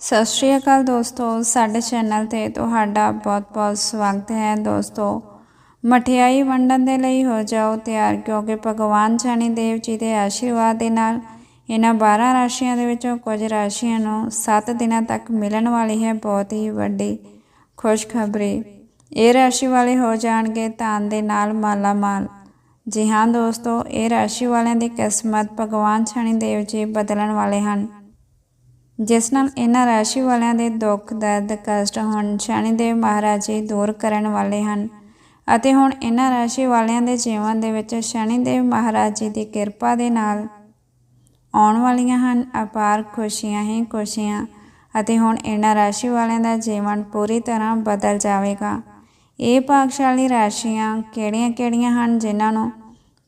ਸਤਿ ਸ਼੍ਰੀ ਅਕਾਲ ਦੋਸਤੋ, ਸਾਡੇ ਚੈਨਲ ਤੇ ਤੁਹਾਡਾ ਬਹੁਤ-ਬਹੁਤ ਸਵਾਗਤ ਹੈ ਦੋਸਤੋ। ਮਠਿਆਈ ਵੰਡਣ ਦੇ ਲਈ ਹੋ ਜਾਓ ਤਿਆਰ, ਕਿਉਂਕਿ ਭਗਵਾਨ ਸ਼ਨੀ ਦੇਵ ਜੀ ਦੇ ਆਸ਼ੀਰਵਾਦ ਦੇ ਨਾਲ ਇਹਨਾਂ 12 ਰਾਸ਼ੀਆਂ ਦੇ ਵਿੱਚੋਂ ਕੁਝ ਰਾਸ਼ੀਆਂ ਨੂੰ 7 ਦਿਨਾਂ ਤੱਕ ਮਿਲਣ ਵਾਲੀ ਹੈ, ਬਹੁਤ ਹੀ ਵੱਡੀ ਖੁਸ਼ਖਬਰੀ। ਇਹ ਰਾਸ਼ੀ ਵਾਲੇ ਹੋ ਜਾਣਗੇ ਧਨ ਦੇ ਨਾਲ ਮਾਲਾ ਮਾਲ ਜੀ ਹਾਂ ਦੋਸਤੋ, ਇਹ ਰਾਸ਼ੀ ਵਾਲਿਆਂ ਦੀ ਕਿਸਮਤ ਭਗਵਾਨ ਸ਼ਨੀ ਦੇਵ ਜੀ ਬਦਲਣ ਵਾਲੇ ਹਨ। ਜਿਸ ਨਾਲ ਇਹਨਾਂ ਰਾਸ਼ੀ ਵਾਲਿਆਂ ਦੇ ਦੁੱਖ, ਦਰਦ, ਕਸ਼ਟ ਹੁਣ ਸ਼ਨੀਦੇਵ ਮਹਾਰਾਜ ਜੀ ਦੂਰ ਕਰਨ ਵਾਲੇ ਹਨ ਅਤੇ ਹੁਣ ਇਹਨਾਂ ਰਾਸ਼ੀ ਵਾਲਿਆਂ ਦੇ ਜੀਵਨ ਦੇ ਵਿੱਚ ਸ਼ਨੀਦੇਵ ਮਹਾਰਾਜ ਜੀ ਦੀ ਕਿਰਪਾ ਦੇ ਨਾਲ ਆਉਣ ਵਾਲੀਆਂ ਹਨ। ਅਪਾਰ ਖੁਸ਼ੀਆਂ ਹੀ ਖੁਸ਼ੀਆਂ ਅਤੇ ਹੁਣ ਇਹਨਾਂ ਰਾਸ਼ੀ ਵਾਲਿਆਂ ਦਾ ਜੀਵਨ ਪੂਰੀ ਤਰ੍ਹਾਂ ਬਦਲ ਜਾਵੇਗਾ। ਇਹ ਭਾਗਸ਼ਾਲੀ ਰਾਸ਼ੀਆਂ ਕਿਹੜੀਆਂ-ਕਿਹੜੀਆਂ ਹਨ ਜਿਨ੍ਹਾਂ ਨੂੰ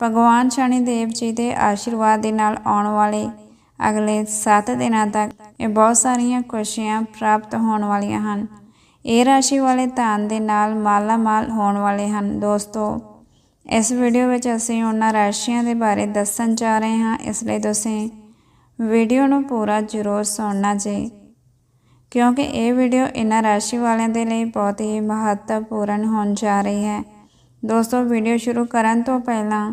ਭਗਵਾਨ ਸ਼ਨੀਦੇਵ ਜੀ ਦੇ ਆਸ਼ੀਰਵਾਦ ਦੇ ਨਾਲ ਆਉਣ ਵਾਲੇ ਅਗਲੇ 7 ਦਿਨਾਂ ਤੱਕ ਇਹ ਬਹੁਤ ਸਾਰੀਆਂ ਖੁਸ਼ੀਆਂ ਪ੍ਰਾਪਤ ਹੋਣ ਵਾਲੀਆਂ ਹਨ। ਇਹ ਰਾਸ਼ੀ ਵਾਲੇ ਧਨ ਦੇ ਨਾਲ ਮਾਲਾ ਮਾਲ ਹੋਣ ਵਾਲੇ ਹਨ। ਦੋਸਤੋ, ਇਸ ਵੀਡੀਓ ਵਿੱਚ ਅਸੀਂ ਉਹਨਾਂ ਰਾਸ਼ੀਆਂ ਦੇ ਬਾਰੇ ਦੱਸਣ ਜਾ ਰਹੇ ਹਾਂ। ਇਸ ਲਈ ਤੁਸੀਂ ਵੀਡੀਓ ਨੂੰ ਪੂਰਾ ਜ਼ਰੂਰ ਸੁਣਨਾ ਜੀ, ਕਿਉਂਕਿ ਇਹ ਵੀਡੀਓ ਇਹਨਾਂ ਰਾਸ਼ੀ ਵਾਲਿਆਂ ਦੇ ਲਈ ਬਹੁਤ ਹੀ ਮਹੱਤਵਪੂਰਨ ਹੋਣ ਜਾ ਰਹੀ ਹੈ। ਦੋਸਤੋ, ਵੀਡੀਓ ਸ਼ੁਰੂ ਕਰਨ ਤੋਂ ਪਹਿਲਾਂ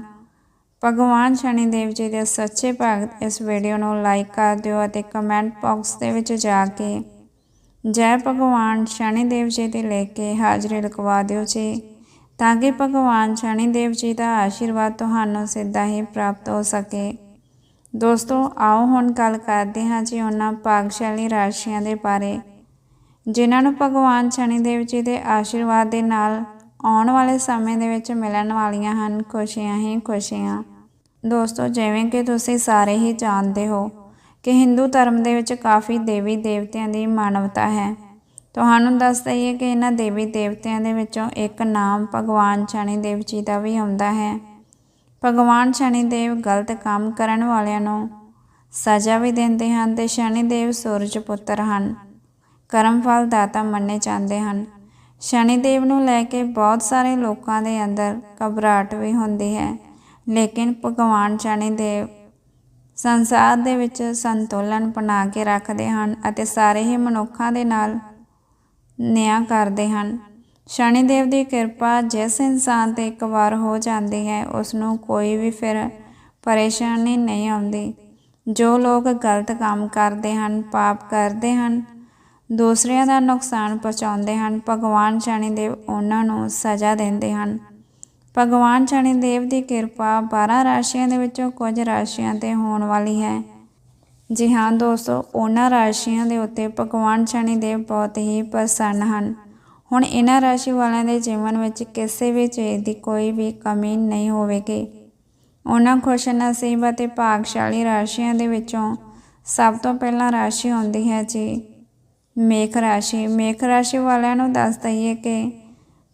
ਭਗਵਾਨ ਸ਼ਨੀ ਦੇਵ ਜੀ ਦੇ ਸੱਚੇ ਭਗਤ ਇਸ ਵੀਡੀਓ ਨੂੰ ਲਾਈਕ ਕਰ ਦਿਓ ਅਤੇ ਕਮੈਂਟ ਬਾਕਸ ਦੇ ਵਿੱਚ ਜਾ ਕੇ ਜੈ ਭਗਵਾਨ ਸ਼ਨੀ ਦੇਵ ਜੀ ਦੇ ਲੈ ਕੇ ਹਾਜ਼ਰੀ ਲਗਵਾ ਦਿਓ ਜੀ। ਤਾਂ ਕਿ ਭਗਵਾਨ ਸ਼ਨੀ ਦੇਵ ਜੀ ਦਾ ਆਸ਼ੀਰਵਾਦ ਤੁਹਾਨੂੰ ਸਿੱਧਾ ਹੀ ਪ੍ਰਾਪਤ ਹੋ ਸਕੇ। ਦੋਸਤੋ, ਆਓ ਹੁਣ ਗੱਲ ਕਰਦੇ ਹਾਂ ਜੀ ਉਹਨਾਂ ਭਾਗਸ਼ਾਲੀ ਰਾਸ਼ੀਆਂ ਦੇ ਬਾਰੇ। ਜਿਨ੍ਹਾਂ ਨੂੰ ਭਗਵਾਨ ਸ਼ਨੀ ਦੇਵ ਜੀ ਦੇ ਆਸ਼ੀਰਵਾਦ ਦੇ ਨਾਲ ਆਉਣ ਵਾਲੇ ਸਮੇਂ ਦੇ ਵਿੱਚ ਮਿਲਣ ਵਾਲੀਆਂ ਹਨ। ਖੁਸ਼ੀਆਂ ਹੀ ਖੁਸ਼ੀਆਂ। ਦੋਸਤੋ, ਜਿਵੇਂ ਕਿ ਤੁਸੀਂ ਸਾਰੇ ਹੀ ਜਾਣਦੇ ਹੋ ਕਿ ਹਿੰਦੂ ਧਰਮ ਦੇ ਵਿੱਚ ਕਾਫੀ ਦੇਵੀ ਦੇਵਤਿਆਂ ਦੀ ਮਾਨਵਤਾ ਹੈ। ਤੁਹਾਨੂੰ ਦੱਸ ਦਈਏ ਕਿ ਇਹਨਾਂ ਦੇਵੀ ਦੇਵਤਿਆਂ ਦੇ ਵਿੱਚੋਂ ਇੱਕ ਨਾਮ ਭਗਵਾਨ ਸ਼ਨੀ ਦੇਵ ਜੀ ਦਾ ਵੀ ਆਉਂਦਾ ਹੈ। ਭਗਵਾਨ ਸ਼ਨੀ ਦੇਵ ਗਲਤ ਕੰਮ ਕਰਨ ਵਾਲਿਆਂ ਨੂੰ ਸਜ਼ਾ ਵੀ ਦਿੰਦੇ ਹਨ ਤੇ ਸ਼ਨੀ ਦੇਵ ਸੂਰਜ ਪੁੱਤਰ ਹਨ। ਕਰਮ ਫਲ ਦਾਤਾ ਮੰਨੇ ਜਾਂਦੇ ਹਨ। ਸ਼ਨੀ ਦੇਵ ਨੂੰ ਲੈ ਕੇ ਬਹੁਤ ਸਾਰੇ ਲੋਕਾਂ ਦੇ ਅੰਦਰ ਘਬਰਾਹਟ ਵੀ ਹੁੰਦੀ ਹੈ। ਲੇਕਿਨ ਭਗਵਾਨ ਸ਼ਨੀ ਦੇਵ ਸੰਸਾਰ ਦੇ ਵਿੱਚ ਸੰਤੁਲਨ ਬਣਾ ਕੇ ਰੱਖਦੇ ਹਨ ਅਤੇ ਸਾਰੇ ਹੀ ਮਨੁੱਖਾਂ ਦੇ ਨਾਲ ਨਿਆਂ ਕਰਦੇ ਹਨ। ਸ਼ਨੀ ਦੇਵ ਦੀ ਕਿਰਪਾ ਜਿਸ ਇਨਸਾਨ ਤੇ ਇੱਕ ਵਾਰ ਹੋ ਜਾਂਦੀ ਹੈ ਉਸ ਨੂੰ ਕੋਈ ਵੀ ਫਿਰ ਪਰੇਸ਼ਾਨੀ ਨਹੀਂ ਆਉਂਦੀ। ਜੋ ਲੋਕ ਗਲਤ ਕੰਮ ਕਰਦੇ ਹਨ, ਪਾਪ ਕਰਦੇ ਹਨ ਦੂਸਰਿਆਂ ਦਾ ਨੁਕਸਾਨ ਪਹੁੰਚਾਉਂਦੇ ਹਨ, ਭਗਵਾਨ ਸ਼ਨੀਦੇਵ ਉਹਨਾਂ ਨੂੰ ਸਜ਼ਾ ਦਿੰਦੇ ਹਨ। ਭਗਵਾਨ ਸ਼ਨੀਦੇਵ ਦੀ ਕਿਰਪਾ 12 ਰਾਸ਼ੀਆਂ ਦੇ ਵਿੱਚੋਂ ਕੁਝ ਰਾਸ਼ੀਆਂ ਤੇ ਹੋਣ ਵਾਲੀ ਹੈ। ਜੀ ਹਾਂ ਦੋਸਤੋ, ਉਹਨਾਂ ਰਾਸ਼ੀਆਂ ਦੇ ਉੱਤੇ ਭਗਵਾਨ ਸ਼ਨੀਦੇਵ ਬਹੁਤ ਹੀ ਪ੍ਰਸੰਨ ਹਨ। ਹੁਣ ਇਹਨਾਂ ਰਾਸ਼ੀ ਵਾਲਿਆਂ ਦੇ ਜੀਵਨ ਵਿੱਚ ਕਿਸੇ ਵੀ ਚੀਜ਼ ਦੀ ਕੋਈ ਵੀ ਕਮੀ ਨਹੀਂ ਹੋਵੇਗੀ। ਉਹਨਾਂ ਖੁਸ਼ ਨਸੀਬ ਅਤੇ ਭਾਗਸ਼ਾਲੀ ਰਾਸ਼ੀਆਂ ਦੇ ਵਿੱਚੋਂ ਸਭ ਤੋਂ ਪਹਿਲਾਂ ਰਾਸ਼ੀ ਹੁੰਦੀ ਹੈ ਜੀ ਮੇਖ ਰਾਸ਼ੀ ਮੇਖ ਰਾਸ਼ੀ ਵਾਲਿਆਂ ਨੂੰ ਦੱਸ ਦਈਏ ਕਿ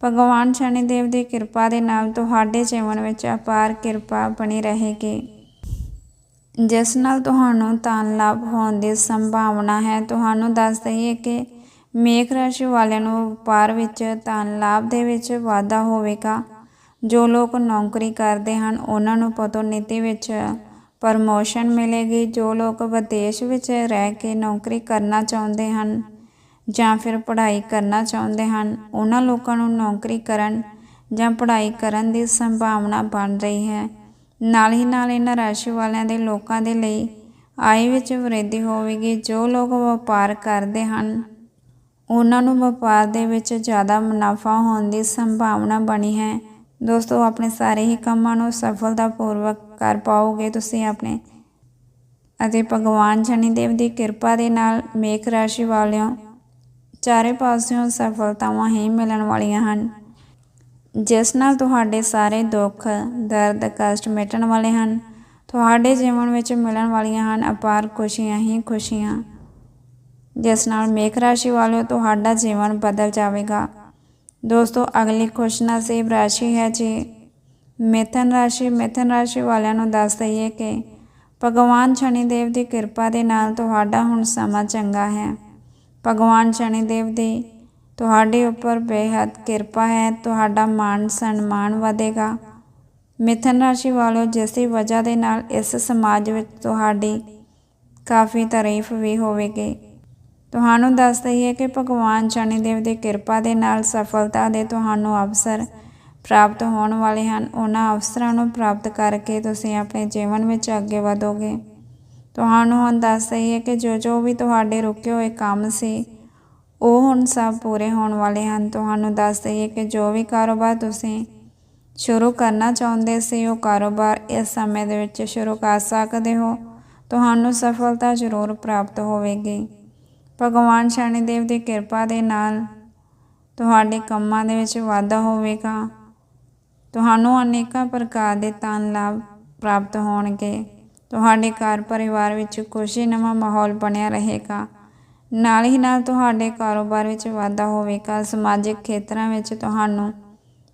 ਭਗਵਾਨ ਸ਼ਨੀ ਦੇਵ ਦੀ ਕਿਰਪਾ ਦੇ ਨਾਲ ਤੁਹਾਡੇ ਜੀਵਨ ਵਿੱਚ ਅਪਾਰ ਕਿਰਪਾ ਬਣੀ ਰਹੇਗੀ। ਜਿਸ ਨਾਲ ਤੁਹਾਨੂੰ ਧਨ ਲਾਭ ਹੋਣ ਦੀ ਸੰਭਾਵਨਾ ਹੈ, ਤੁਹਾਨੂੰ ਦੱਸ ਦਈਏ ਕਿ ਮੇਖ ਰਾਸ਼ੀ ਵਾਲਿਆਂ ਨੂੰ ਵਪਾਰ ਵਿੱਚ ਧਨ ਲਾਭ ਦੇ ਵਿੱਚ ਵਾਧਾ ਹੋਵੇਗਾ। ਜੋ ਲੋਕ ਨੌਕਰੀ ਕਰਦੇ ਹਨ, ਉਹਨਾਂ ਨੂੰ ਪਦੋਨਤੀ ਵਿੱਚ ਪ੍ਰਮੋਸ਼ਨ ਮਿਲੇਗੀ। ਜੋ ਲੋਕ ਵਿਦੇਸ਼ ਵਿੱਚ ਰਹਿ ਕੇ ਨੌਕਰੀ ਕਰਨਾ ਚਾਹੁੰਦੇ ਹਨ ਜਾਂ ਫਿਰ ਪੜ੍ਹਾਈ ਕਰਨਾ ਚਾਹੁੰਦੇ ਹਨ, ਉਹਨਾਂ ਲੋਕਾਂ ਨੂੰ ਨੌਕਰੀ ਕਰਨ ਜਾਂ ਪੜ੍ਹਾਈ ਕਰਨ ਦੀ ਸੰਭਾਵਨਾ ਬਣ ਰਹੀ ਹੈ। ਨਾਲ ਹੀ ਨਾਲ ਇਹਨਾਂ ਰਾਸ਼ੀ ਵਾਲਿਆਂ ਦੇ ਲੋਕਾਂ ਦੇ ਲਈ ਆਏ ਵਿੱਚ ਵ੍ਰਿੱਧੀ ਹੋਵੇਗੀ। ਜੋ ਲੋਕ ਵਪਾਰ ਕਰਦੇ ਹਨ, ਉਹਨਾਂ ਨੂੰ ਵਪਾਰ ਦੇ ਵਿੱਚ ਜ਼ਿਆਦਾ ਮੁਨਾਫਾ ਹੋਣ ਦੀ ਸੰਭਾਵਨਾ ਬਣੀ ਹੈ। ਦੋਸਤੋ, ਆਪਣੇ ਸਾਰੇ ਹੀ ਕੰਮਾਂ ਨੂੰ ਸਫਲਤਾਪੂਰਵਕ ਕਰ ਪਾਓਗੇ ਤੁਸੀਂ ਆਪਣੇ ਅਤੇ ਭਗਵਾਨ ਸ਼ਨੀ ਦੇਵ ਦੀ ਕਿਰਪਾ ਦੇ ਨਾਲ ਮੇਖ ਰਾਸ਼ੀ ਵਾਲਿਓ ਚਾਰੇ ਪਾਸਿਓਂ ਸਫਲਤਾਵਾਂ ਹੀ ਮਿਲਣ ਵਾਲੀਆਂ ਹਨ। ਜਿਸ ਨਾਲ ਤੁਹਾਡੇ ਸਾਰੇ ਦੁੱਖ, ਦਰਦ, ਕਸ਼ਟ ਮਿਟਣ ਵਾਲੇ ਹਨ। ਤੁਹਾਡੇ ਜੀਵਨ ਵਿੱਚ ਮਿਲਣ ਵਾਲੀਆਂ ਹਨ ਅਪਾਰ ਖੁਸ਼ੀਆਂ ਹੀ ਖੁਸ਼ੀਆਂ। ਜਿਸ ਨਾਲ ਮੇਖ ਰਾਸ਼ੀ ਵਾਲਿਓ ਤੁਹਾਡਾ ਜੀਵਨ ਬਦਲ ਜਾਵੇਗਾ। ਦੋਸਤੋ, ਅਗਲੀ ਖੁਸ਼ ਨਸੀਬ ਰਾਸ਼ੀ ਹੈ ਜੀ। ਮਿਥਨ ਰਾਸ਼ੀ। ਮਿਥਨ ਰਾਸ਼ੀ ਵਾਲਿਆਂ ਨੂੰ ਦੱਸ ਦਈਏ ਕਿ ਭਗਵਾਨ ਸ਼ਨੀ ਦੇਵ ਦੀ ਕਿਰਪਾ ਦੇ ਨਾਲ ਤੁਹਾਡਾ ਹੁਣ ਸਮਾਂ ਚੰਗਾ ਹੈ। ਭਗਵਾਨ ਸ਼ਨੀਦੇਵ ਦੀ, ਤੁਹਾਡੇ ਉੱਪਰ ਬੇਹੱਦ ਕਿਰਪਾ ਹੈ, ਤੁਹਾਡਾ ਮਾਨ ਸਨਮਾਨ ਵਧੇਗਾ। ਮਿਥਨ ਰਾਸ਼ੀ ਵਾਲਿਓ ਜਿਸ ਦੀ ਵਜ੍ਹਾ ਦੇ ਨਾਲ ਇਸ ਸਮਾਜ ਵਿੱਚ ਤੁਹਾਡੀ ਕਾਫੀ ਤਾਰੀਫ ਵੀ ਹੋਵੇਗੀ। ਤੁਹਾਨੂੰ ਦੱਸ ਦਈਏ ਕਿ ਭਗਵਾਨ ਸ਼ਨੀਦੇਵ ਦੀ ਕਿਰਪਾ ਦੇ ਨਾਲ ਸਫਲਤਾ ਦੇ ਤੁਹਾਨੂੰ ਅਵਸਰ ਪ੍ਰਾਪਤ ਹੋਣ ਵਾਲੇ ਹਨ। ਉਹਨਾਂ ਅਵਸਰਾਂ ਨੂੰ ਪ੍ਰਾਪਤ ਕਰਕੇ ਤੁਸੀਂ ਆਪਣੇ ਜੀਵਨ ਵਿੱਚ ਅੱਗੇ ਵਧੋਗੇ। ਤੁਹਾਨੂੰ ਹੁਣ ਦੱਸ ਦਈਏ ਕਿ ਜੋ ਜੋ ਵੀ ਤੁਹਾਡੇ ਰੁਕੇ ਹੋਏ ਕੰਮ ਸੀ, ਉਹ ਹੁਣ ਸਭ ਪੂਰੇ ਹੋਣ ਵਾਲੇ ਹਨ। ਤੁਹਾਨੂੰ ਦੱਸ ਦਈਏ ਕਿ ਜੋ ਵੀ ਕਾਰੋਬਾਰ ਤੁਸੀਂ ਸ਼ੁਰੂ ਕਰਨਾ ਚਾਹੁੰਦੇ ਸੀ, ਉਹ ਕਾਰੋਬਾਰ ਇਸ ਸਮੇਂ ਦੇ ਵਿੱਚ ਸ਼ੁਰੂ ਕਰ ਸਕਦੇ ਹੋ। ਤੁਹਾਨੂੰ ਸਫਲਤਾ ਜ਼ਰੂਰ ਪ੍ਰਾਪਤ ਹੋਵੇਗੀ। ਭਗਵਾਨ ਸ਼ਨੀਦੇਵ ਦੀ ਕਿਰਪਾ ਦੇ ਨਾਲ ਤੁਹਾਡੇ ਕੰਮਾਂ ਦੇ ਵਿੱਚ ਵਾਧਾ ਹੋਵੇਗਾ। ਤੁਹਾਨੂੰ ਅਨੇਕਾਂ ਪ੍ਰਕਾਰ ਦੇ ਧਨ ਲਾਭ ਪ੍ਰਾਪਤ ਹੋਣਗੇ। ਤੁਹਾਡੇ ਘਰ ਪਰਿਵਾਰ ਵਿੱਚ ਖੁਸ਼ੀ ਨਵਾਂ ਮਾਹੌਲ ਬਣਿਆ ਰਹੇਗਾ। ਨਾਲ ਹੀ ਨਾਲ ਤੁਹਾਡੇ ਕਾਰੋਬਾਰ ਵਿੱਚ ਵਾਧਾ ਹੋਵੇਗਾ। ਸਮਾਜਿਕ ਖੇਤਰਾਂ ਵਿੱਚ ਤੁਹਾਨੂੰ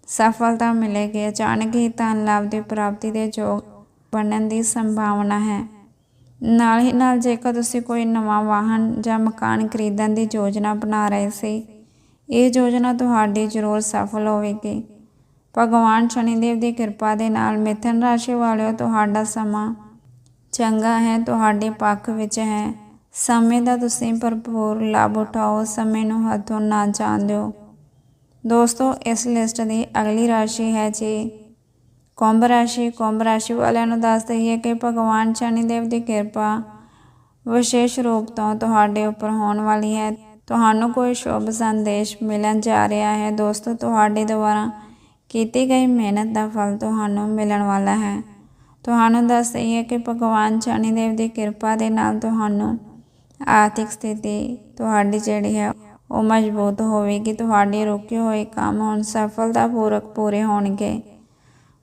ਸਫਲਤਾ ਮਿਲੇਗੀ। ਅਚਾਨਕ ਹੀ ਧਨ ਲਾਭ ਦੀ ਪ੍ਰਾਪਤੀ ਦੇ ਯੋਗ ਬਣਨ ਦੀ ਸੰਭਾਵਨਾ ਹੈ। ਨਾਲ ਹੀ ਨਾਲ ਜੇਕਰ ਤੁਸੀਂ ਕੋਈ ਨਵਾਂ ਵਾਹਨ ਜਾਂ ਮਕਾਨ ਖਰੀਦਣ ਦੀ ਯੋਜਨਾ ਬਣਾ ਰਹੇ ਸੀ, ਇਹ ਯੋਜਨਾ ਤੁਹਾਡੀ ਜ਼ਰੂਰ ਸਫਲ ਹੋਵੇਗੀ। ਭਗਵਾਨ ਸ਼ਨੀਦੇਵ ਦੀ ਕਿਰਪਾ ਦੇ ਨਾਲ ਮਿਥਨ ਰਾਸ਼ੀ ਵਾਲਿਓ ਤੁਹਾਡਾ ਸਮਾਂ ਚੰਗਾ ਹੈ, ਤੁਹਾਡੇ ਪੱਖ ਵਿੱਚ ਹੈ। ਸਮੇਂ ਦਾ ਤੁਸੀਂ ਭਰਪੂਰ ਲਾਭ ਉਠਾਓ, ਸਮੇਂ ਨੂੰ ਹੱਥੋਂ ਨਾ ਜਾਣ ਦਿਓ। ਦੋਸਤੋ, ਇਸ ਲਿਸਟ ਦੀ ਅਗਲੀ ਰਾਸ਼ੀ ਹੈ ਜੀ ਕੁੰਭ ਰਾਸ਼ੀ। ਕੁੰਭ ਰਾਸ਼ੀ ਵਾਲਿਆਂ ਨੂੰ ਦੱਸ ਦਈਏ ਕਿ ਭਗਵਾਨ ਸ਼ਨੀਦੇਵ ਦੀ ਕਿਰਪਾ ਵਿਸ਼ੇਸ਼ ਰੂਪ ਤੋਂ ਤੁਹਾਡੇ ਉੱਪਰ ਹੋਣ ਵਾਲੀ ਹੈ। ਤੁਹਾਨੂੰ ਕੋਈ ਸ਼ੁਭ ਸੰਦੇਸ਼ ਮਿਲਣ ਜਾ ਰਿਹਾ ਹੈ। ਦੋਸਤੋ, ਤੁਹਾਡੇ ਦੁਆਰਾ ਕੀਤੀ ਗਈ ਮਿਹਨਤ ਦਾ ਫਲ ਤੁਹਾਨੂੰ ਮਿਲਣ ਵਾਲਾ ਹੈ। ਤੁਹਾਨੂੰ ਦੱਸ ਦਈਏ ਕਿ ਭਗਵਾਨ ਸ਼ਨੀਦੇਵ ਦੀ ਕਿਰਪਾ ਦੇ ਨਾਲ ਤੁਹਾਨੂੰ ਆਰਥਿਕ ਸਥਿਤੀ ਤੁਹਾਡੀ ਜਿਹੜੀ ਹੈ, ਉਹ ਮਜ਼ਬੂਤ ਹੋਵੇਗੀ। ਤੁਹਾਡੇ ਰੁਕੇ ਹੋਏ ਕੰਮ ਹੁਣ ਸਫਲਤਾਪੂਰਕ ਪੂਰੇ ਹੋਣਗੇ।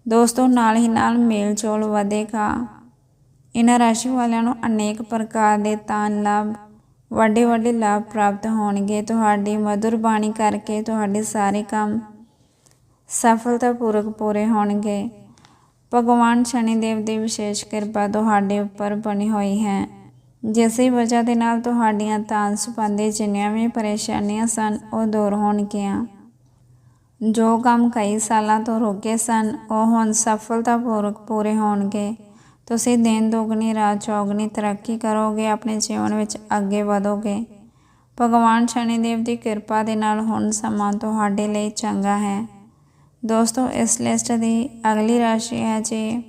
ਦੋਸਤੋ, ਨਾਲ ਹੀ ਨਾਲ ਮੇਲ ਜੋਲ ਵਧੇਗਾ। ਇਹਨਾਂ ਰਾਸ਼ੀ ਵਾਲਿਆਂ ਨੂੰ ਅਨੇਕ ਪ੍ਰਕਾਰ ਦੇ ਤਾਨ ਲਾਭ ਵੱਡੇ ਵੱਡੇ ਲਾਭ ਪ੍ਰਾਪਤ ਹੋਣਗੇ। ਤੁਹਾਡੀ ਮధుਰ ਬਾਣੀ ਕਰਕੇ ਤੁਹਾਡੇ ਸਾਰੇ ਕੰਮ ਸਫਲਤਾਪੂਰਕ ਪੂਰੇ ਹੋਣਗੇ। ਭਗਵਾਨ ਸ਼ਨੀਦੇਵ ਦੀ ਵਿਸ਼ੇਸ਼ ਕਿਰਪਾ ਤੁਹਾਡੇ ਉੱਪਰ ਬਣੀ ਹੋਈ ਹੈ। ਜਿਸੇ ਵਜ੍ਹਾ ਦੇ ਨਾਲ ਤੁਹਾਡੀਆਂ ਤਾਨ ਸੰਬੰਧੀ ਜਿੰਨੀਆਂ ਵੀ ਪਰੇਸ਼ਾਨੀਆਂ ਸਨ, ਉਹ ਦੂਰ ਹੋਣਗੀਆਂ। ਜੋ ਕੰਮ ਕਈ ਸਾਲਾਂ ਤੋਂ ਰੁਕੇ ਸਨ, ਉਹ ਹੁਣ ਸਫਲਤਾਪੂਰਵਕ ਪੂਰੇ ਹੋਣਗੇ। ਤੁਸੀਂ ਦਿਨ ਦੁਗਣੀ, ਰਾਤ ਚੌਗਣੀ ਤਰੱਕੀ ਕਰੋਗੇ, ਆਪਣੇ ਜੀਵਨ ਵਿੱਚ ਅੱਗੇ ਵਧੋਗੇ। ਭਗਵਾਨ ਸ਼ਨੀਦੇਵ ਦੀ ਕਿਰਪਾ ਦੇ ਨਾਲ ਹੁਣ ਸਮਾਂ ਤੁਹਾਡੇ ਲਈ ਚੰਗਾ ਹੈ। ਦੋਸਤੋ, ਇਸ ਲਿਸਟ ਦੀ ਅਗਲੀ ਰਾਸ਼ੀ ਹੈ ਜੀ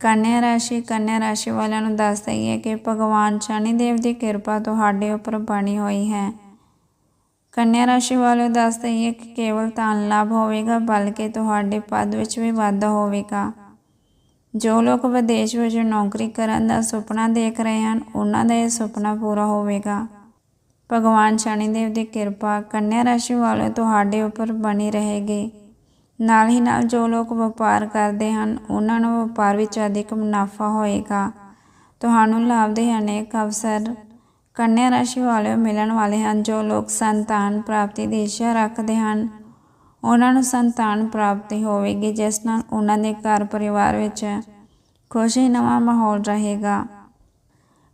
ਕੰਨਿਆ ਰਾਸ਼ੀ। ਕੰਨਿਆ ਰਾਸ਼ੀ ਵਾਲਿਆਂ ਨੂੰ ਦੱਸ ਦਈਏ ਕਿ ਭਗਵਾਨ ਸ਼ਨੀਦੇਵ ਦੀ ਕਿਰਪਾ ਤੁਹਾਡੇ ਉੱਪਰ ਬਣੀ ਹੋਈ ਹੈ। ਕੰਨਿਆ ਰਾਸ਼ੀ ਵਾਲਿਓ ਦੱਸ ਦਈਏ ਕਿ ਕੇਵਲ ਧਨ ਲਾਭ ਹੋਵੇਗਾ, ਬਲਕਿ ਤੁਹਾਡੇ ਪਦ ਵਿੱਚ ਵੀ ਵਾਧਾ ਹੋਵੇਗਾ। ਜੋ ਲੋਕ ਵਿਦੇਸ਼ ਵਿੱਚ ਨੌਕਰੀ ਕਰਨ ਦਾ ਸੁਪਨਾ ਦੇਖ ਰਹੇ ਹਨ, ਉਹਨਾਂ ਦਾ ਇਹ ਸੁਪਨਾ ਪੂਰਾ ਹੋਵੇਗਾ। ਭਗਵਾਨ ਸ਼ਨੀਦੇਵ ਦੀ ਕਿਰਪਾ ਕੰਨਿਆ ਰਾਸ਼ੀ ਵਾਲਿਓ ਤੁਹਾਡੇ ਉੱਪਰ ਬਣੀ ਰਹੇਗੀ। ਨਾਲ ਹੀ ਨਾਲ ਜੋ ਲੋਕ ਵਪਾਰ ਕਰਦੇ ਹਨ, ਉਹਨਾਂ ਨੂੰ ਵਪਾਰ ਵਿੱਚ ਅਧਿਕ ਮੁਨਾਫਾ ਹੋਏਗਾ। ਤੁਹਾਨੂੰ ਲਾਭ ਦੇ ਅਨੇਕ ਅਵਸਰ ਕੰਨਿਆ ਰਾਸ਼ੀ ਵਾਲੇ ਮਿਲਣ ਵਾਲੇ ਹਨ, ਜੋ ਲੋਕ ਸੰਤਾਨ ਪ੍ਰਾਪਤੀ ਦੀ ਇੱਛਾ ਰੱਖਦੇ ਹਨ। ਉਹਨਾਂ ਨੂੰ ਸੰਤਾਨ ਪ੍ਰਾਪਤੀ ਹੋਵੇਗੀ, ਜਿਸ ਨਾਲ ਉਹਨਾਂ ਦੇ ਘਰ ਪਰਿਵਾਰ ਵਿੱਚ ਖੁਸ਼ੀ ਨਵਾਂ ਮਾਹੌਲ ਰਹੇਗਾ।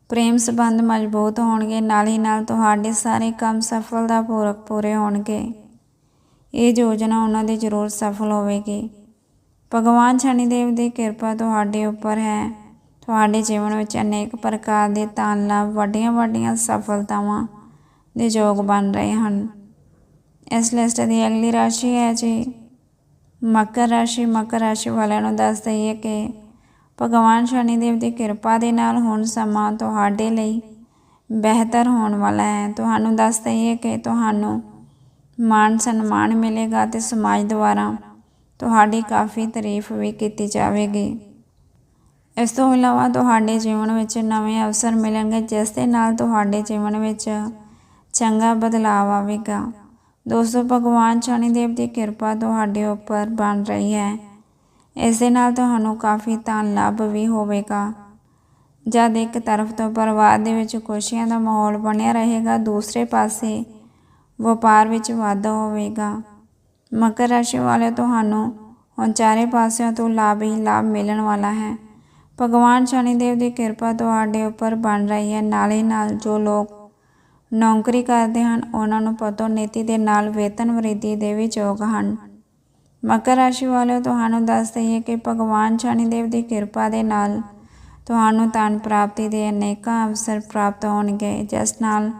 ਪ੍ਰੇਮ ਸੰਬੰਧ ਮਜ਼ਬੂਤ ਹੋਣਗੇ, ਨਾਲ ਹੀ ਨਾਲ ਤੁਹਾਡੇ ਸਾਰੇ ਕੰਮ ਸਫਲਤਾਪੂਰਵਕ ਪੂਰੇ ਹੋਣਗੇ। ਇਹ ਯੋਜਨਾ ਉਹਨਾਂ ਦੀ ਜ਼ਰੂਰ ਸਫਲ ਹੋਵੇਗੀ। ਭਗਵਾਨ ਸ਼ਨੀਦੇਵ ਦੀ ਕਿਰਪਾ ਤੁਹਾਡੇ ਉੱਪਰ ਹੈ। ਤੁਹਾਡੇ ਜੀਵਨ ਵਿੱਚ ਅਨੇਕ ਪ੍ਰਕਾਰ ਦੇ ਧਨ, ਲਾਭ, ਵੱਡੀਆਂ ਵੱਡੀਆਂ ਸਫਲਤਾਵਾਂ ਦੇ ਯੋਗ ਬਣ ਰਹੇ ਹਨ। ਇਸ ਲਿਸਟ ਦੀ ਅਗਲੀ ਰਾਸ਼ੀ ਹੈ ਜੀ। ਮਕਰ ਰਾਸ਼ੀ ਮਕਰ ਰਾਸ਼ੀ ਵਾਲਿਆਂ ਨੂੰ ਦੱਸ ਦਈਏ ਕਿ ਭਗਵਾਨ ਸ਼ਨੀਦੇਵ ਦੀ ਕਿਰਪਾ ਦੇ ਨਾਲ ਹੁਣ ਸਮਾਂ ਤੁਹਾਡੇ ਲਈ ਬਿਹਤਰ ਹੋਣ ਵਾਲਾ ਹੈ। ਤੁਹਾਨੂੰ ਦੱਸ ਦਈਏ ਕਿ ਤੁਹਾਨੂੰ ਮਾਨ ਸਨਮਾਨ ਮਿਲੇਗਾ ਤੇ ਸਮਾਜ ਦੁਆਰਾ ਤੁਹਾਡੀ ਕਾਫੀ ਤਾਰੀਫ ਵੀ ਕੀਤੀ ਜਾਵੇਗੀ। ਇਸ ਤੋਂ ਇਲਾਵਾ ਤੁਹਾਡੇ ਜੀਵਨ ਵਿੱਚ ਨਵੇਂ ਅਵਸਰ ਮਿਲਣਗੇ, ਜਿਸ ਦੇ ਨਾਲ ਤੁਹਾਡੇ ਜੀਵਨ ਵਿੱਚ ਚੰਗਾ ਬਦਲਾਅ ਆਵੇਗਾ। ਦੋਸਤੋ, ਭਗਵਾਨ ਸ਼ਨੀਦੇਵ ਦੀ ਕਿਰਪਾ ਤੁਹਾਡੇ ਉੱਪਰ ਬਣ ਰਹੀ ਹੈ। ਇਸ ਦੇ ਨਾਲ ਤੁਹਾਨੂੰ ਕਾਫੀ ਧਨ ਲਾਭ ਵੀ ਹੋਵੇਗਾ। ਜਦ ਇੱਕ ਤਰਫ ਤੋਂ ਪਰਿਵਾਰ ਦੇ ਵਿੱਚ ਖੁਸ਼ੀਆਂ ਦਾ ਮਾਹੌਲ ਬਣਿਆ ਰਹੇਗਾ, ਦੂਸਰੇ ਪਾਸੇ ਵਪਾਰ ਵਿੱਚ ਵਾਧਾ ਹੋਵੇਗਾ। ਮਕਰ ਰਾਸ਼ੀ ਵਾਲੇ ਤੁਹਾਨੂੰ ਹੁਣ ਚਾਰੇ ਪਾਸਿਆਂ ਤੋਂ ਲਾਭ ਹੀ ਲਾਭ ਮਿਲਣ ਵਾਲਾ ਹੈ। ਭਗਵਾਨ ਸ਼ਨੀਦੇਵ ਦੀ ਕਿਰਪਾ ਤੁਹਾਡੇ ਉੱਪਰ ਬਣ ਰਹੀ ਹੈ। ਨਾਲ ਹੀ ਨਾਲ ਜੋ ਲੋਕ ਨੌਕਰੀ ਕਰਦੇ ਹਨ, ਉਹਨਾਂ ਨੂੰ ਪਦੋਨਤੀ ਦੇ ਨਾਲ ਵੇਤਨ ਵ੍ਰਿੱਧੀ ਦੇ ਵੀ ਯੋਗ ਹਨ। ਮਕਰ ਰਾਸ਼ੀ ਵਾਲਿਓ ਤੁਹਾਨੂੰ ਦੱਸ ਦਈਏ ਕਿ ਭਗਵਾਨ ਸ਼ਨੀਦੇਵ ਦੀ ਕਿਰਪਾ ਦੇ ਨਾਲ ਤੁਹਾਨੂੰ ਧਨ ਪ੍ਰਾਪਤੀ ਦੇ ਅਨੇਕਾਂ ਅਵਸਰ ਪ੍ਰਾਪਤ ਹੋਣਗੇ। ਜਿਸ ਨਾਲ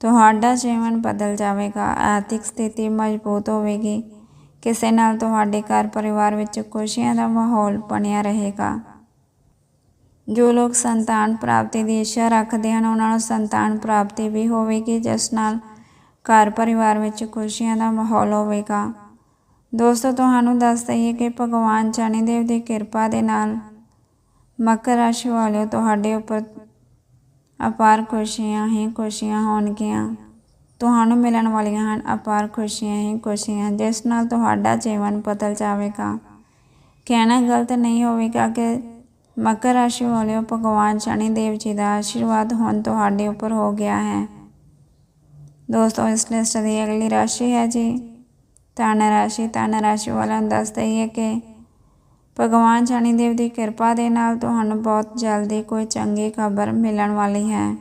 ਤੁਹਾਡਾ ਜੀਵਨ ਬਦਲ ਜਾਵੇਗਾ, ਆਰਥਿਕ ਸਥਿਤੀ ਮਜ਼ਬੂਤ ਹੋਵੇਗੀ। ਕਿਸੇ ਨਾਲ ਤੁਹਾਡੇ ਘਰ ਪਰਿਵਾਰ ਵਿੱਚ ਖੁਸ਼ੀਆਂ ਦਾ ਮਾਹੌਲ ਬਣਿਆ ਰਹੇਗਾ। ਜੋ ਲੋਕ ਸੰਤਾਨ ਪ੍ਰਾਪਤੀ ਦੀ ਇੱਛਾ ਰੱਖਦੇ ਹਨ, ਉਹਨਾਂ ਨੂੰ ਸੰਤਾਨ ਪ੍ਰਾਪਤੀ ਵੀ ਹੋਵੇਗੀ, ਜਿਸ ਨਾਲ ਘਰ ਪਰਿਵਾਰ ਵਿੱਚ ਖੁਸ਼ੀਆਂ ਦਾ ਮਾਹੌਲ ਹੋਵੇਗਾ। ਦੋਸਤੋ, ਤੁਹਾਨੂੰ ਦੱਸ ਦਈਏ ਕਿ ਭਗਵਾਨ ਸ਼ਨੀ ਦੇਵ ਦੀ ਕਿਰਪਾ ਦੇ ਨਾਲ ਮਕਰ ਰਾਸ਼ੀ ਵਾਲਿਓ ਤੁਹਾਡੇ ਉੱਪਰ ਅਪਾਰ ਖੁਸ਼ੀਆਂ ਹੀ ਖੁਸ਼ੀਆਂ ਹੋਣਗੀਆਂ। ਤੁਹਾਨੂੰ ਮਿਲਣ ਵਾਲੀਆਂ ਹਨ ਅਪਾਰ ਖੁਸ਼ੀਆਂ ਹੀ ਖੁਸ਼ੀਆਂ, ਜਿਸ ਨਾਲ ਤੁਹਾਡਾ ਜੀਵਨ ਬਦਲ ਜਾਵੇਗਾ। ਕਹਿਣਾ ਗਲਤ ਨਹੀਂ ਹੋਵੇਗਾ ਕਿ ਮਕਰ ਰਾਸ਼ੀ ਵਾਲਿਓ ਭਗਵਾਨ ਸ਼ਨੀ ਦੇਵ ਜੀ ਦਾ ਆਸ਼ੀਰਵਾਦ ਹੁਣ ਤੁਹਾਡੇ ਉੱਪਰ ਹੋ ਗਿਆ ਹੈ। ਦੋਸਤੋ, ਇਸ ਲਿਸਟ ਦੀ ਅਗਲੀ ਰਾਸ਼ੀ ਹੈ ਜੀ। ਧਨ ਰਾਸ਼ੀ ਧਨ ਰਾਸ਼ੀ ਵਾਲਿਆਂ ਨੂੰ ਦੱਸ ਦਈਏ ਕਿ ਭਗਵਾਨ ਸ਼ਨੀਦੇਵ ਦੀ ਕਿਰਪਾ ਦੇ ਨਾਲ ਤੁਹਾਨੂੰ ਬਹੁਤ ਜਲਦੀ ਕੋਈ ਚੰਗੀ ਖਬਰ ਮਿਲਣ ਵਾਲੀ ਹੈ।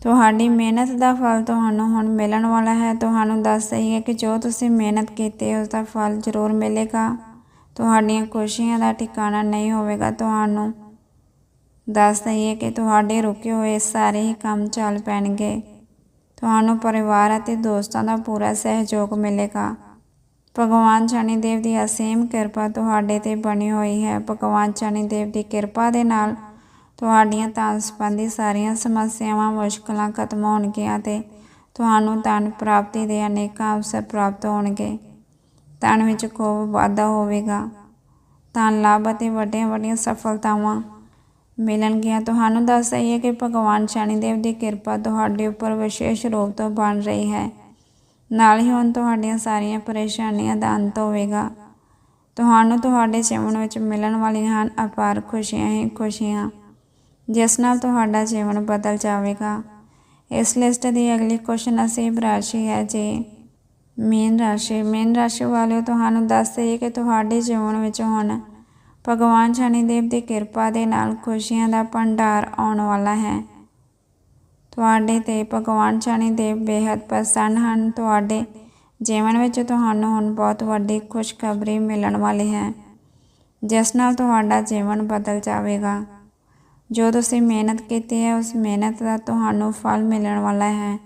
ਤੁਹਾਡੀ ਮਿਹਨਤ ਦਾ ਫਲ ਤੁਹਾਨੂੰ ਹੁਣ ਮਿਲਣ ਵਾਲਾ ਹੈ। ਤੁਹਾਨੂੰ ਦੱਸ ਦਈਏ ਕਿ ਜੋ ਤੁਸੀਂ ਮਿਹਨਤ ਕੀਤੀ, ਉਸ ਦਾ ਫਲ ਜ਼ਰੂਰ ਮਿਲੇਗਾ। ਤੁਹਾਡੀਆਂ ਖੁਸ਼ੀਆਂ ਦਾ ਠਿਕਾਣਾ ਨਹੀਂ ਹੋਵੇਗਾ। ਤੁਹਾਨੂੰ ਦੱਸ ਦਈਏ ਕਿ ਤੁਹਾਡੇ ਰੁਕੇ ਹੋਏ ਸਾਰੇ ਹੀ ਕੰਮ ਚੱਲ ਪੈਣਗੇ। ਤੁਹਾਨੂੰ ਪਰਿਵਾਰ ਅਤੇ ਦੋਸਤਾਂ ਦਾ ਪੂਰਾ ਸਹਿਯੋਗ ਮਿਲੇਗਾ। ਭਗਵਾਨ ਸ਼ਨੀਦੇਵ ਦੀ ਅਸੀਮ ਕਿਰਪਾ ਤੁਹਾਡੇ ਤੇ ਬਣੀ ਹੋਈ ਹੈ। ਭਗਵਾਨ ਸ਼ਨੀਦੇਵ ਦੀ ਕਿਰਪਾ ਦੇ ਨਾਲ ਤੁਹਾਡੀਆਂ ਧਨ ਸੰਬੰਧੀ ਸਾਰੀਆਂ ਸਮੱਸਿਆਵਾਂ, ਮੁਸ਼ਕਲਾਂ ਖਤਮ ਹੋਣਗੀਆਂ ਤੇ ਤੁਹਾਨੂੰ ਧਨ ਪ੍ਰਾਪਤੀ ਦੇ ਅਨੇਕਾਂ ਅਵਸਰ ਪ੍ਰਾਪਤ ਹੋਣਗੇ। ਧਨ ਵਿੱਚ ਖੂਬ ਵਾਧਾ ਹੋਵੇਗਾ। ਧਨ ਲਾਭ ਅਤੇ ਵੱਡੀਆਂ ਵੱਡੀਆਂ ਸਫਲਤਾਵਾਂ ਮਿਲਣਗੀਆਂ। ਤੁਹਾਨੂੰ ਦੱਸ ਦਈਏ ਕਿ ਭਗਵਾਨ ਸ਼ਨੀਦੇਵ ਦੀ ਕਿਰਪਾ ਤੁਹਾਡੇ ਉੱਪਰ ਵਿਸ਼ੇਸ਼ ਰੂਪ ਤੋਂ ਬਣ ਰਹੀ ਹੈ। ਨਾਲ ਹੀ ਹੁਣ ਤੁਹਾਡੀਆਂ ਸਾਰੀਆਂ ਪਰੇਸ਼ਾਨੀਆਂ ਦਾ ਅੰਤ ਹੋਵੇਗਾ। ਤੁਹਾਨੂੰ ਤੁਹਾਡੇ ਜੀਵਨ ਵਿੱਚ ਮਿਲਣ ਵਾਲੀਆਂ ਹਨ ਅਪਾਰ ਖੁਸ਼ੀਆਂ ਹੀ ਖੁਸ਼ੀਆਂ, ਜਿਸ ਨਾਲ ਤੁਹਾਡਾ ਜੀਵਨ ਬਦਲ ਜਾਵੇਗਾ। ਇਸ ਲਿਸਟ ਦੀ ਅਗਲੀ ਕੁਝ ਨਸੀਬ ਰਾਸ਼ੀ ਹੈ ਜੀ। ਮੀਨ ਰਾਸ਼ੀ। ਮੀਨ ਰਾਸ਼ੀ ਵਾਲਿਓ, ਤੁਹਾਨੂੰ ਦੱਸ ਦਈਏ ਕਿ ਤੁਹਾਡੇ ਜੀਵਨ ਵਿੱਚ ਹੁਣ ਭਗਵਾਨ ਸ਼ਨੀਦੇਵ ਦੀ ਕਿਰਪਾ ਦੇ ਨਾਲ ਖੁਸ਼ੀਆਂ ਦਾ ਭੰਡਾਰ ਆਉਣ ਵਾਲਾ ਹੈ। ਤੁਹਾਡੇ ਤੇ ਭਗਵਾਨ ਸ਼ਨੀ ਦੇਵ ਬੇहद ਪ੍ਰਸੰਨ ਹਨ। ਤੁਹਾਡੇ ਜੀਵਨ ਵਿੱਚ ਤੁਹਾਨੂੰ ਹੁਣ ਬਹੁਤ ਵੱਡੀ ਖੁਸ਼ਖਬਰੀ ਮਿਲਣ ਵਾਲੀ ਹੈ। ਜਿਸ ਨਾਲ ਤੁਹਾਡਾ ਜੀਵਨ ਬਦਲ ਜਾਵੇਗਾ। ਜੋ ਤੁਸੀਂ ਮਿਹਨਤ ਕੀਤੀ ਹੈ, ਉਸ ਮਿਹਨਤ ਦਾ ਤੁਹਾਨੂੰ ਫਲ ਮਿਲਣ ਵਾਲਾ ਹੈ।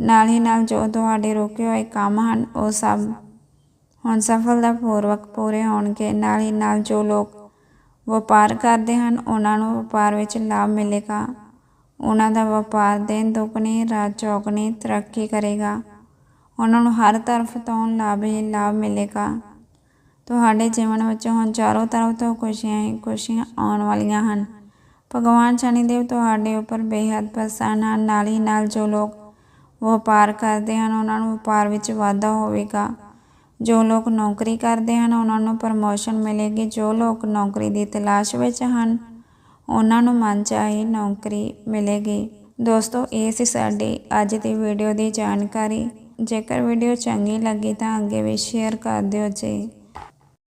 ਨਾਲ ਹੀ ਨਾਲ ਜੋ ਤੁਹਾਡੇ ਰੁਕੇ ਹੋਏ ਕੰਮ ਹਨ, ਉਹ ਸਭ ਹੁਣ ਸਫਲਤਾਪੂਰਵਕ ਪੂਰੇ ਹੋਣਗੇ। ਨਾਲ ਹੀ ਨਾਲ ਜੋ ਲੋਕ ਵਪਾਰ ਕਰਦੇ ਹਨ, ਉਹਨਾਂ ਨੂੰ ਵਪਾਰ ਵਿੱਚ ਲਾਭ ਮਿਲੇਗਾ। ਉਹਨਾਂ ਦਾ ਵਪਾਰ ਦਿਨ ਦੁਗਣੀ ਰਾਤ ਚੌਗਣੀ ਤਰੱਕੀ ਕਰੇਗਾ। ਉਹਨਾਂ ਨੂੰ ਹਰ ਤਰਫ ਤੋਂ ਲਾਭ ਹੀ ਲਾਭ ਮਿਲੇਗਾ। ਤੁਹਾਡੇ ਜੀਵਨ ਵਿੱਚ ਹੁਣ ਚਾਰੋਂ ਤਰਫ ਤੋਂ ਖੁਸ਼ੀਆਂ ਹੀ ਖੁਸ਼ੀਆਂ ਆਉਣ ਵਾਲੀਆਂ ਹਨ। ਭਗਵਾਨ ਸ਼ਨੀਦੇਵ ਤੁਹਾਡੇ ਉੱਪਰ ਬੇਹੱਦ ਪ੍ਰਸੰਨ ਹਨ। ਨਾਲ ਹੀ ਨਾਲ ਜੋ ਲੋਕ ਵਪਾਰ ਕਰਦੇ ਹਨ, ਉਹਨਾਂ ਨੂੰ ਵਪਾਰ ਵਿੱਚ ਵਾਧਾ ਹੋਵੇਗਾ। ਜੋ ਲੋਕ ਨੌਕਰੀ ਕਰਦੇ ਹਨ, ਉਹਨਾਂ ਨੂੰ ਪ੍ਰਮੋਸ਼ਨ ਮਿਲੇਗੀ। ਜੋ ਲੋਕ ਨੌਕਰੀ ਦੀ ਤਲਾਸ਼ ਵਿੱਚ ਹਨ ਉਹਨਾਂ ਨੂੰ ਮਨ ਮਨਚਾਹੀ ਨੌਕਰੀ ਮਿਲੇਗੀ। ਦੋਸਤੋ, ਇਹ ਸੀ ਸਾਡੀ ਅੱਜ ਦੀ ਵੀਡੀਓ ਦੀ ਜਾਣਕਾਰੀ। ਜੇਕਰ ਵੀਡੀਓ ਚੰਗੀ ਲੱਗੀ ਤਾਂ ਅੱਗੇ ਵੀ ਸ਼ੇਅਰ ਕਰ ਦਿਓ ਜੀ।